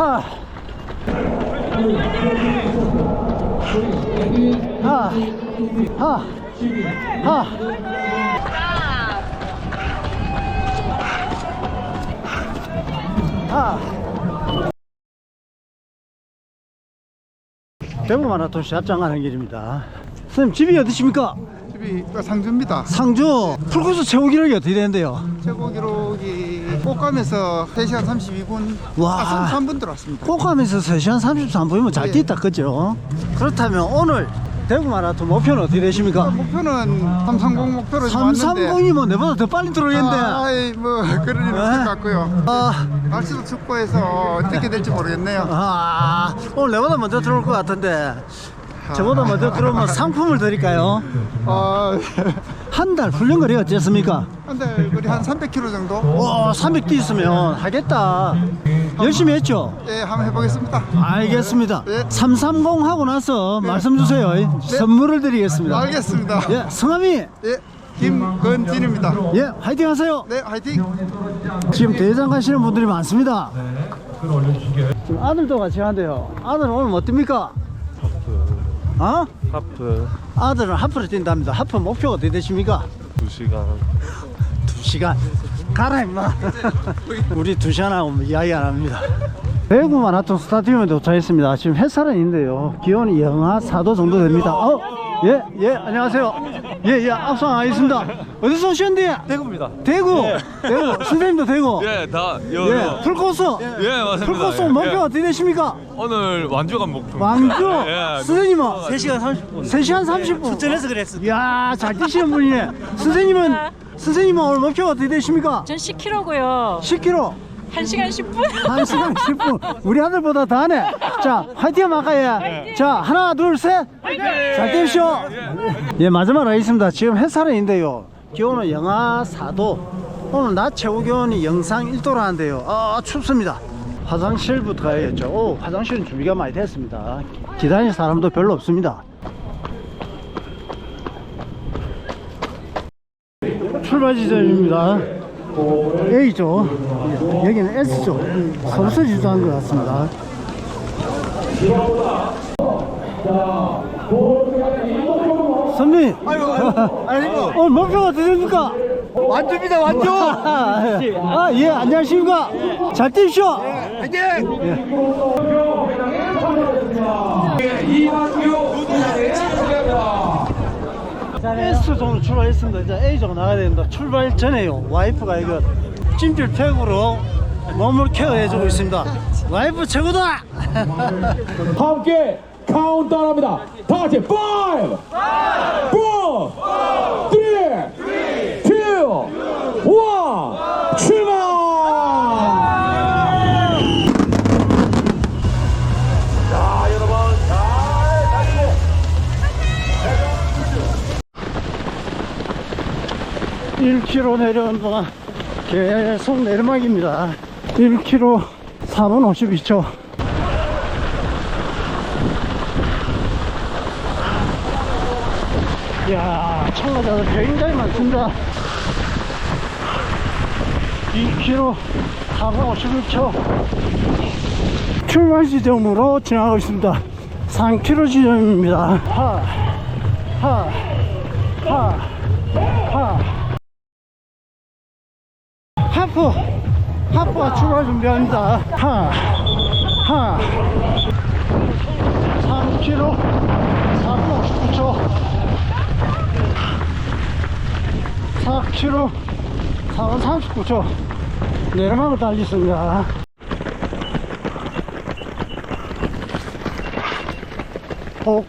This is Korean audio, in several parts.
하, 하. 하, 하, 하. 하. 대구 마라톤 시합장 가는 길입니다. 선생님 집이 어디십니까? 집이 상주입니다. 상주 풀코스 최고 기록이 어떻게 되는데요? 최고 기록이 꽃감에서 3시간 32분, 와. 아, 33분 들어왔습니다. 꼭하면서 3시간 33분이면 잘 예. 뛰었다 그죠? 그렇다면 오늘 대구 마라톤 목표는 어떻게 되십니까? 목표는 330 목표로 잡았는데 330이면 내보다 더 빨리 들어오겠는데 아이 뭐 그럴 일은 없을 것 같고요. 아, 날씨도 춥고 해서 어떻게 될지 모르겠네요. 아, 오늘 내보다 먼저 들어올 것 같은데 저보다 먼저 들어오면 상품을 드릴까요? 어, 한 달 훈련 거리 어땠습니까? 근데 우리 한 300km 정도? 와, 300 뛰었으면 하겠다. 열심히 했죠? 예, 한번 해보겠습니다. 알겠습니다. 예. 330 하고 나서 말씀 주세요. 선물을 드리겠습니다. 알겠습니다. 예, 성함이 예, 김건진입니다. 예, 화이팅 하세요. 네, 화이팅! 지금 대회장 가시는 분들이 많습니다. 지금 아들도 같이 한대요. 아들은 오늘 뭐 뜁니까? 어? 하프 아들은 하프를 뛴답니다. 하프 목표가 어떻게 되십니까? 2시간 두 시간. 가라 임마. 우리 두 시간 하고 뭐 이야기 안 합니다. 대구 마라톤 스타디움에 도착했습니다. 지금 햇살은 있는데요. 기온이 영하 4도 정도 됩니다. 어? 예, 예, 안녕하세요. 예, 예, 앞서가겠습니다. 어디서 오셨는데? 대구입니다 대구. 대구. 선생님도 대구. 예, 다 여, 예, 여. 풀코스. 예, 맞습니다. 풀코스 예, 목표가 예. 어떻게 되십니까? 오늘 완주가 목표 왕주. 예, 선생님은 3시간 30분 3시간 30분. 추천해서 그랬어. 이야, 잘 뛰시는 분이네. 선생님은, 선생님은 오늘 목표가 어떻게 되십니까? 전 10kg고요. 10km. 1시간 10분. 1시간 10분. 우리 아들보다 더 하네. 자, 화이팅 할까요? 자, 하나, 둘, 셋. 잘 뛰십시오. 예, 마지막 하겠습니다. 지금 햇살은 있는데요. 기온은 영하 4도. 오늘 낮 최고 기온이 영상 1도라는데요. 아, 춥습니다. 화장실부터 가야겠죠. 오, 화장실은 준비가 많이 됐습니다. 기다리는 사람도 별로 없습니다. 출발 지점입니다. A조, 여기는 S조, 서울서 지도한 것 같습니다. 선배님, 어, 목표가 어떻게 됩니까? 완주입니다, 완주! 아, 예, 안녕하십니까? 잘 뛰십시오. S존 으로 출발했습니다. 이제 A존 나가야 됩니다. 출발 전에요. 와이프가 이거 찜질팩으로 몸을 케어해주고 있습니다. 와이프 최고다! 함께 카운트다운 합니다. 다 같이 5, 4, 3, 1km 내려온 동안 계속 내리막입니다. 1km 4분 52초. 이야, 참가자들 굉장히 많습니다. 2km 4분 56초. 출발 지점으로 지나가고 있습니다. 3km 지점입니다. 하, 하, 하, 하. 하프 하프가 출발 준비합니다. 하, 하. 3km 4분 59초. 4km 4분 39초. 내리막을 달리습니다5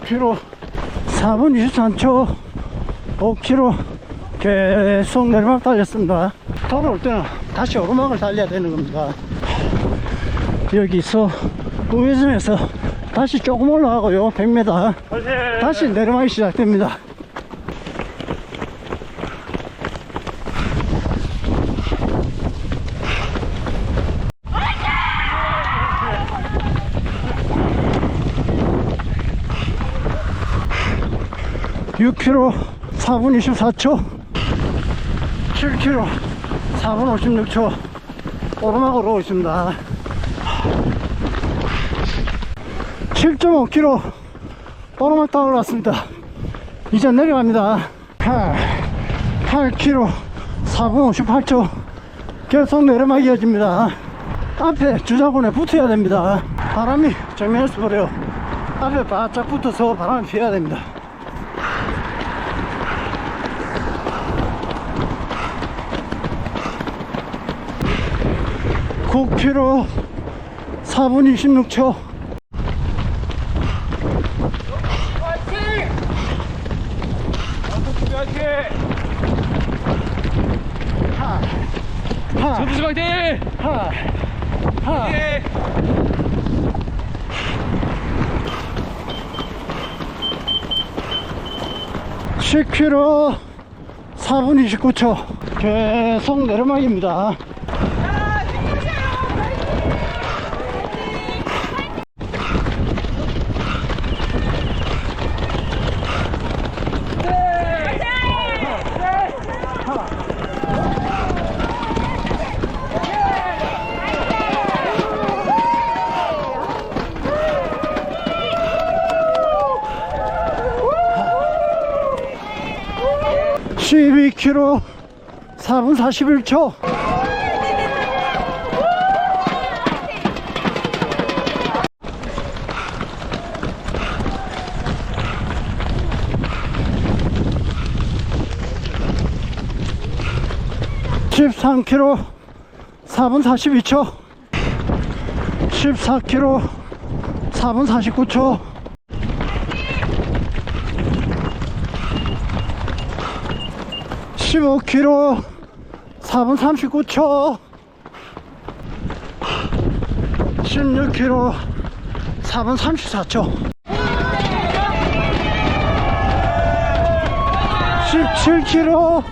k m 4분 23초. 5km 계속 내리막 달렸습니다. 돌아올 때는 다시 오르막을 달려야 되는 겁니다. 여기서 우회전해서 다시 조금 올라가고요. 100m. 다시 내리막이 시작됩니다. 육 k m 4분 24초 7km 4분 56초 오르막 으로 오고 있습니다 7.5km 오르막 땅으로 왔습니다. 이제 내려갑니다. 8, 8km 4분 58초 계속 내려막 이어집니다. 앞에 주자군에 붙어야 됩니다. 바람이 정면에서 불어요. 앞에 바짝 붙어서 바람을 피해야 됩니다. 9km 4분 26초 하, 전투수! 하, 하. 10km 4분 29초 계속 내리막입니다 십이 k m 4분 41초. 십삼 k m 4분 42초. 십사 k m 4분 49초 15km 4분 39초. 16km 4분 34초. 17km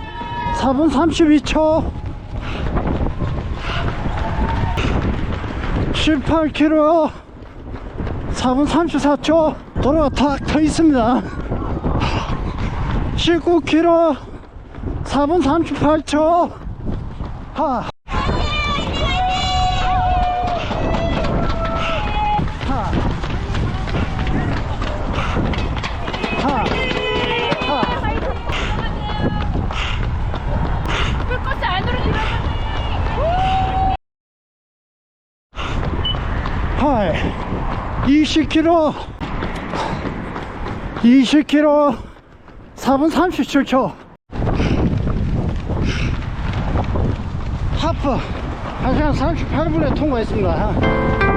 4분 32초. 18km 4분 34초. 도로가 탁 터 있습니다. 19km 4분 38초 하. 하. 하. 하. 불꽃 안으로 들어가. 하. 20km 20km 4분 37초 하프. 1시간 38분에 통과했습니다